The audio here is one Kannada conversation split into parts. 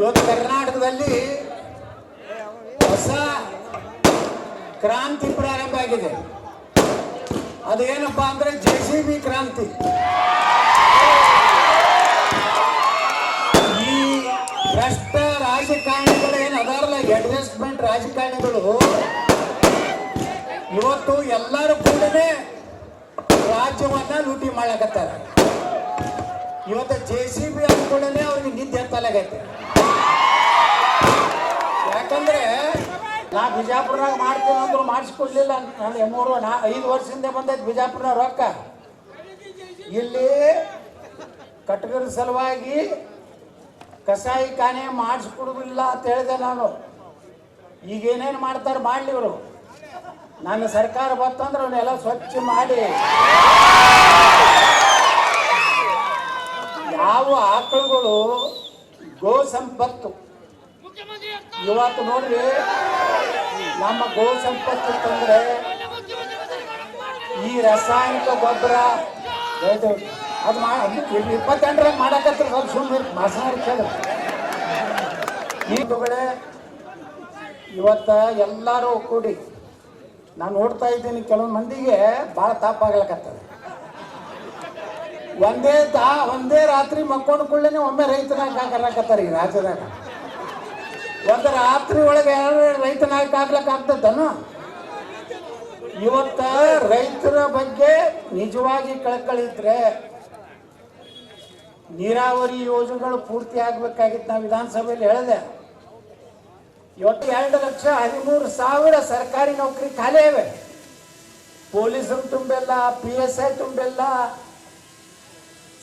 ಇವತ್ತು ಕರ್ನಾಟಕದಲ್ಲಿ ಹೊಸ ಕ್ರಾಂತಿ ಪ್ರಾರಂಭ ಆಗಿದೆ. ಅದೇನಪ್ಪಾ ಅಂದ್ರೆ ಜೆ ಸಿ ಬಿ ಕ್ರಾಂತಿ. ಈ ಭ್ರಷ್ಟ ರಾಜಕಾರಣಿಗಳು ಏನು ಅದಾರಲ್ಲ ಅಡ್ಜಸ್ಟ್ಮೆಂಟ್ ರಾಜಕಾರಣಿಗಳು. ಇವತ್ತು ಎಲ್ಲರೂ ಕೂಡ ರಾಜ್ಯವನ್ನ ಲೂಟಿ ಮಾಡಕತ್ತಾರ. ಇವತ್ತು ಜೆ ಸಿ ಬಿ ಅಂದ್ಕೊಳ್ಳೇ ಅವ್ರಿಗೆ ನಿದ್ದೆ ಹತ್ತಲಾಗೈತೆ ನಾ ಬಿಜಾಪುರನಾಗ ಮಾಡ್ತೀನಿ ಅಂದ್ರು ಮಾಡಿಸ್ಕೊಡ್ಲಿಲ್ಲ. ನಾನು ಮೂರು ನಾ ಐದು ವರ್ಷದಿಂದ ಬಂದೈತೆ ಬಿಜಾಪುರನ ರೊಕ್ಕ. ಇಲ್ಲಿ ಕಟ್ಟಗರ ಸಲುವಾಗಿ ಕಸಾಯಿ ಖಾನೆ ಮಾಡಿಸ್ಕೊಡುದಿಲ್ಲ ಅಂತ ಹೇಳಿದೆ ನಾನು. ಈಗ ಏನೇನು ಮಾಡ್ತಾರೆ ಮಾಡಲಿ ಇವರು. ನನ್ನ ಸರ್ಕಾರ ಬತ್ತಂದ್ರೆ ಅವನ್ನೆಲ್ಲ ಸ್ವಚ್ಛ ಮಾಡಿ. ಯಾವ ಆಕಳುಗಳು ಗೋ ಸಂಪತ್ತು. ಇವತ್ತು ನೋಡ್ರಿ ನಮ್ಮ ಗೋ ಸಂಪತ್ತು ತಂದ್ರೆ ಈ ರಾಸಾಯನಿಕ ಗೊಬ್ಬರ ಅದು ಮಾ ಇಪ್ಪತ್ತೆಂಟರಾಗ ಮಾಡಕತ್ರ ಸ್ವಲ್ಪ ಸುಮ್ಮನೆ ಮಾಸಾರಿ ಕೇಳ. ಈ ತಗೊಳ್ಳೆ ಇವತ್ತ ಎಲ್ಲರೂ ಕೂಡಿ ನಾನು ನೋಡ್ತಾ ಇದ್ದೀನಿ ಕೆಲವು ಮಂದಿಗೆ ಭಾಳ ತಾಪಾಗ್ಲಕತ್ತದ ಒಂದೇ ತಾ ಒಂದೇ ರಾತ್ರಿ ಮಕ್ಕೊಂಡು ಕೂಡಲೇ ಒಮ್ಮೆ ರೈತನಾಗ ಕರ್ನಾಕತ್ತಾರ ಈ ರಾಜ್ಯದಾಗ. ಒಂದು ರಾತ್ರಿ ಒಳಗೆ ರೈತ ನಾಯಕ ಆಗ್ಲಕ್ಕ ಆಗ್ತದನು ಇವತ್ತ ರೈತರ ಬಗ್ಗೆ ನಿಜವಾಗಿ ಕಳ್ಕಳಿದ್ರೆ ನೀರಾವರಿ ಯೋಜನೆಗಳು ಪೂರ್ತಿ ಆಗ್ಬೇಕಾಗಿತ್ತು ನಾವು ವಿಧಾನಸಭೆಯಲ್ಲಿ ಹೇಳಿದೆ. ಇವತ್ತು ಎರಡು ಲಕ್ಷ ಹದಿಮೂರು ಸಾವಿರ ಸರ್ಕಾರಿ ನೌಕರಿ ಖಾಲಿ ಇವೆ. ಪೊಲೀಸರು ತುಂಬೆಲ್ಲ ಪಿ ಎಸ್ ಐ ತುಂಬೆಲ್ಲ,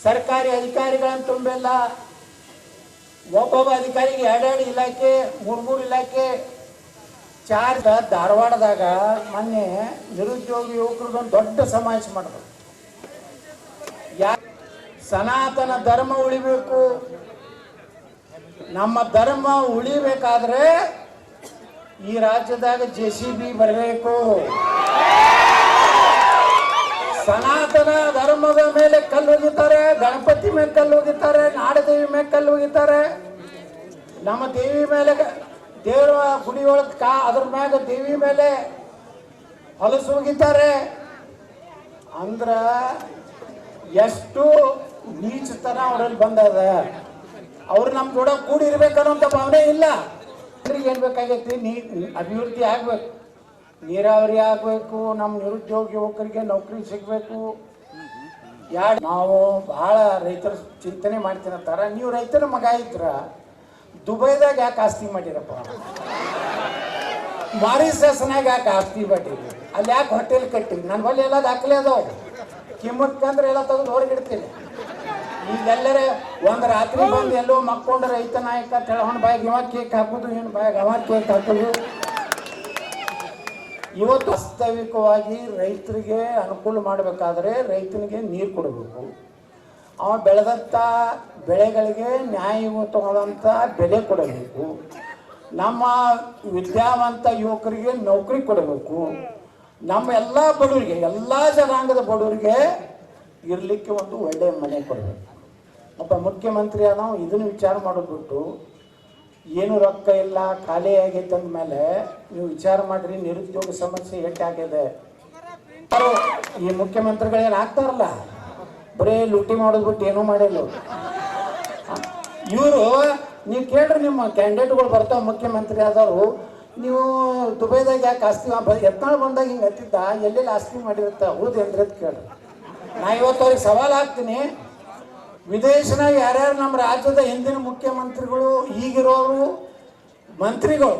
ಸರ್ಕಾರಿ ಅಧಿಕಾರಿಗಳನ್ನು ತುಂಬಿಲ್ಲ ಒಬ್ಬೊಬ್ಬ ಅಧಿಕಾರಿಗೆ ಎರಡೆರಡು ಇಲಾಖೆ ಮೂರು ಮೂರು ಇಲಾಖೆ ಚಾರ್ಜ್ ಧಾರವಾಡದಾಗ ಮೊನ್ನೆ ನಿರುದ್ಯೋಗಿ ಯುವಕರದೊಂದು ದೊಡ್ಡ ಸಮಾವೇಶ ಮಾಡಿದ್ರು. ಯಾ ಸನಾತನ ಧರ್ಮ ಉಳಿಬೇಕು. ನಮ್ಮ ಧರ್ಮ ಉಳಿಬೇಕಾದ್ರೆ ಈ ರಾಜ್ಯದಾಗ ಜೆ ಸಿ ಬಿ ಬರಬೇಕು ಸನಾತನ ಧರ್ಮದ ಮೇಲೆ ಕಲ್ಲು ಹೋಗಿದ್ದಾರೆ ಗಣಪತಿ ಮೇಲೆ ಕಲ್ಲು ಹೋಗಿದ್ದಾರೆ ನಾಡದೇವಿ ಮೇಲೆ ಕಲ್ಲು ಹೋಗಿದ್ದಾರೆ ನಮ್ಮ ದೇವಿ ಮೇಲೆ ದೇವರ ಗುಡಿ ಒಳಗೆ ಕಾ, ಅದ್ರ ಮ್ಯಾಗ ದೇವಿ ಮೇಲೆ ಹೊಲಸು ಹೋಗಿದ್ದಾರೆ. ಅಂದ್ರ ಎಷ್ಟು ನೀಚತನ ಅವರಲ್ಲಿ ಬಂದದ. ಅವ್ರು ನಮ್ಮ ಜೋಡ ಕೂಡಿರ್ಬೇಕನ್ನೋಂಥ ಭಾವನೆ ಇಲ್ಲ. ಅವ್ರಿಗೆ ಏನ್ ಬೇಕಾಗೈತಿ? ನೀ, ಅಭಿವೃದ್ಧಿ ಆಗ್ಬೇಕು. ನೀರಾವರಿ ಆಗಬೇಕು ನಮ್ಮ ನಿರುದ್ಯೋಗ ಯುವಕರಿಗೆ ನೌಕರಿ ಸಿಗಬೇಕು. ಯಾ ನಾವು ಬಹಳ ರೈತರ ಚಿಂತನೆ ಮಾಡ್ತೀನಂತಾರ ನೀವು ರೈತರ ಮಗ ಇದ್ರ, ದುಬೈದಾಗ ಯಾಕೆ ಆಸ್ತಿ ಮಾಡಿರಪ್ಪ? ಮಾರಿಸಸ್ನಾಗ ಯಾಕೆ ಆಸ್ತಿ ಮಾಡಿರಿ? ಅಲ್ಲಿ ಯಾಕೆ ಹೋಟೆಲ್ ಕಟ್ಟಿರಿ? ನನ್ನ ಬಳಿ ಎಲ್ಲ ದಾಖಲೆ ಅದಾವ. ಕಿಮ್ಮತ್ಕಂದ್ರೆ ಎಲ್ಲ ತೆಗೆದು ಹೊರಗಿಡ್ತೀನಿ ಈಗೆಲ್ಲರೇ ಒಂದು ರಾತ್ರಿ ಬಂದು ಎಲ್ಲೋ ಮಕ್ಕೊಂಡು ರೈತ ನಾಯಕ ತೆಳಗೊಂಡು ಬಾಯಿಗೆ ಇವ ಕೇಕ್ ಹಾಕೋದು ಏನು ಬಾಯಿಗೆ ಅವ ಕೇಕ್ ಹಾಕೋದು. ಇವತ್ತು ವಾಸ್ತವಿಕವಾಗಿ ರೈತರಿಗೆ ಅನುಕೂಲ ಮಾಡಬೇಕಾದ್ರೆ ರೈತನಿಗೆ ನೀರು ಕೊಡಬೇಕು. ಅವ ಬೆಳೆದಂಥ ಬೆಳೆಗಳಿಗೆ ನ್ಯಾಯಯುತವಾದಂಥ ಬೆಲೆ ಕೊಡಬೇಕು. ನಮ್ಮ ವಿದ್ಯಾವಂತ ಯುವಕರಿಗೆ ನೌಕರಿ ಕೊಡಬೇಕು. ನಮ್ಮ ಎಲ್ಲ ಬಡವರಿಗೆ, ಎಲ್ಲ ಜನಾಂಗದ ಬಡವರಿಗೆ ಇರಲಿಕ್ಕೆ ಒಂದು ಒಳ್ಳೆಯ ಮನೆ ಕೊಡಬೇಕು. ಒಬ್ಬ ಮುಖ್ಯಮಂತ್ರಿಯ ನಾವು ಇದನ್ನು ವಿಚಾರ ಮಾಡೋದು ಬಿಟ್ಟು ಏನು ರೊಕ್ಕ ಇಲ್ಲ ಖಾಲಿ ಆಗೈತೆ ಅಂದಮೇಲೆ ನೀವು ವಿಚಾರ ಮಾಡ್ರಿ ನಿರುದ್ಯೋಗ ಸಮಸ್ಯೆ ಹೆಚ್ಚಾಗಿದೆ ಈ ಮುಖ್ಯಮಂತ್ರಿಗಳೇನು ಆಗ್ತಾರಲ್ಲ ಬರೀ ಲೂಟಿ ಮಾಡೋದು ಬಿಟ್ಟು ಏನೂ ಮಾಡಿಲ್ಲ. ಇವರು ನೀವು ಕೇಳ್ರಿ ನಿಮ್ಮ ಕ್ಯಾಂಡಿಡೇಟ್ಗಳು ಬರ್ತಾವ ಮುಖ್ಯಮಂತ್ರಿ ಆದವರು. ನೀವು ದುಬೈದಾಗ ಯಾಕೆ ಆಸ್ತಿ ಎತ್ನಾಳು ಬಂದಾಗ ಹಿಂಗೆ ಹತ್ತಿದ್ದ ಎಲ್ಲೆಲ್ಲಿ ಆಸ್ತಿ ಮಾಡಿರುತ್ತ ಹೌದು ಅಂತ ಕೇಳ್ರಿ. ನಾ ಇವತ್ತು ಅವ್ರಿಗೆ ಸವಾಲು ಹಾಕ್ತೀನಿ. ವಿದೇಶನಾಗ ಯಾರ್ಯಾರು ನಮ್ಮ ರಾಜ್ಯದ ಹಿಂದಿನ ಮುಖ್ಯಮಂತ್ರಿಗಳು, ಈಗಿರೋರು, ಮಂತ್ರಿಗಳು,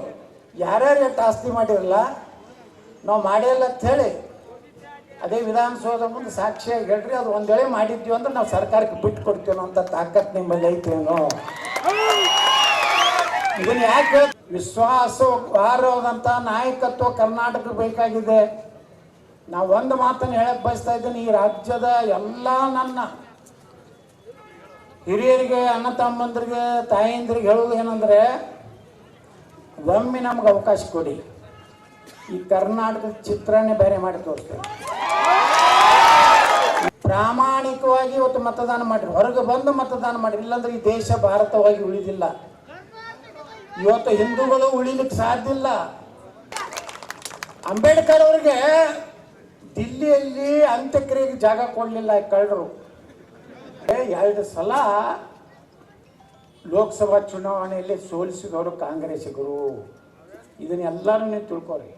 ಯಾರ್ಯಾರು ಎಷ್ಟು ಆಸ್ತಿ ಮಾಡಿರಲ್ಲ, ನಾವು ಮಾಡಿಲ್ಲ ಹೇಳಿ, ಅದೇ ವಿಧಾನಸೌಧ ಮುಂದೆ ಸಾಕ್ಷಿಯಾಗಿ ಹೇಳ್ರಿ, ಅದು ಒಂದೇಳೆ ಮಾಡಿದ್ವಿ ಅಂದ್ರೆ ನಾವು ಸರ್ಕಾರಕ್ಕೆ ಬಿಟ್ಟು ಕೊಡ್ತೀವಿ ಅಂತ ತಾಕತ್ ನಿಮ್ಮಲ್ಲಿ ಐತೇನೋ ಇದನ್ನ ಯಾಕೆ ವಿಶ್ವಾಸವಾರವಾದಂಥ ನಾಯಕತ್ವ ಕರ್ನಾಟಕ ಬೇಕಾಗಿದೆ. ನಾವು ಒಂದು ಮಾತನ್ನು ಹೇಳಕ್ ಬಯಸ್ತಾ ಇದ್ದೀನಿ, ಈ ರಾಜ್ಯದ ಎಲ್ಲ ನನ್ನ ಹಿರಿಯರಿಗೆ, ಅಣ್ಣ ತಮ್ಮಂದ್ರಿಗೆ, ತಾಯಿಂದ್ರಿಗೆ ಹೇಳೋದು ಏನಂದ್ರೆ, ಒಮ್ಮೆ ನಮ್ಗೆ ಅವಕಾಶ ಕೊಡಿ. ಈ ಕರ್ನಾಟಕದ ಚಿತ್ರನೇ ಬೇರೆ ಮಾಡಿ ತೋರಿಸ್ತೇವೆ ಪ್ರಾಮಾಣಿಕವಾಗಿ ಇವತ್ತು ಮತದಾನ ಮಾಡಿರಿ. ಹೊರಗೆ ಬಂದು ಮತದಾನ ಮಾಡಿರಿ. ಇಲ್ಲಾಂದ್ರೆ ಈ ದೇಶ ಭಾರತವಾಗಿ ಉಳಿದಿಲ್ಲ. ಇವತ್ತು ಹಿಂದೂಗಳು ಉಳಿಲಿಕ್ಕೆ ಸಾಧ್ಯ ಇಲ್ಲ. ಅಂಬೇಡ್ಕರ್ ಅವರಿಗೆ ದಿಲ್ಲಿಯಲ್ಲಿ ಅಂತ್ಯಕ್ರಿಯೆಗೆ ಜಾಗ ಕೊಡಲಿಲ್ಲ ಕಳ್ಳರು. ಎರಡು ಸಲ ಲೋಕಸಭಾ ಚುನಾವಣೆಯಲ್ಲಿ ಸೋಲಿಸಿದವರು ಕಾಂಗ್ರೆಸ್ಸಿಗರು ಇದನ್ನೆಲ್ಲರೂ ನೀವು ತಿಳ್ಕೊರಿ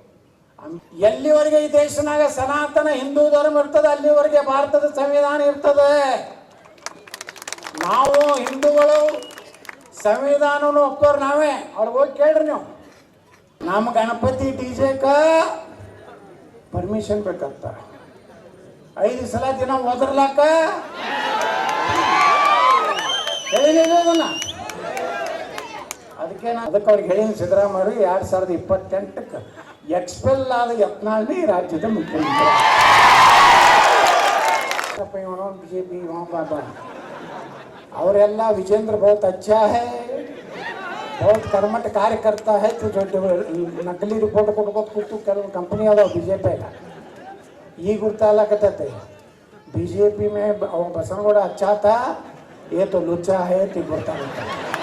ಎಲ್ಲಿವರೆಗೆ ಈ ದೇಶನಾಗ ಸನಾತನ ಹಿಂದೂ ಧರ್ಮ ಇರ್ತದೆ, ಅಲ್ಲಿವರೆಗೆ ಭಾರತದ ಸಂವಿಧಾನ ಇರ್ತದೆ. ನಾವು ಹಿಂದೂಗಳು ಸಂವಿಧಾನನೂ ಒಪ್ಪೋರು ನಾವೇ. ಅವ್ರಿಗೆ ಹೋಗಿ ಕೇಳ್ರಿ ನೀವು. ನಮ್ಮ ಗಣಪತಿ ಡಿ ಜೆಕ ಪರ್ಮಿಷನ್ ಬೇಕಂತ ಐದು ಸಲ ದಿನ ಒದರ್ಲಾಕ ಅದಕ್ಕೆ ನಾನು ಅದಕ್ಕೆ ಅವ್ರಿಗೆ ಹೇಳಿದ ಸಿದ್ದರಾಮಯ್ಯ, ಎರಡು ಸಾವಿರದ ಇಪ್ಪತ್ತೆಂಟಕ್ಕೆ ಎಕ್ಸ್ಪೆಲ್ ಆದ ಯತ್ನಾಳ್ನಿ ರಾಜ್ಯದ ಮುಖ್ಯಮಂತ್ರಿ. ಬಿ ಜೆ ಪಿ ಅವರೆಲ್ಲ ವಿಜೇಂದ್ರ ಬಹುತ್ ಅಚ್ಚಾ ಹೇ ಬಹುತ್ ಕರ್ಮಠ ಕಾರ್ಯಕರ್ತ ಹೇ ದೊಡ್ಡ ನಕಲಿ ರಿಪೋರ್ಟ್ ಕೊಟ್ಕೋತ ಕೂತು ಕೆಲವು ಕಂಪನಿ ಅದಾವ ಬಿ ಜೆ ಪಿಯಾಗ ಈಗ ಗೊತ್ತಾಗ್ಲಕತ್ತೈತೆ ಬಿ ಜೆ ಪಿ ಮೇ ಅವ ಬಸನಗೌಡ ಅಚ್ಚಾತ ये तो लुच्चा है तिगुरता रहता है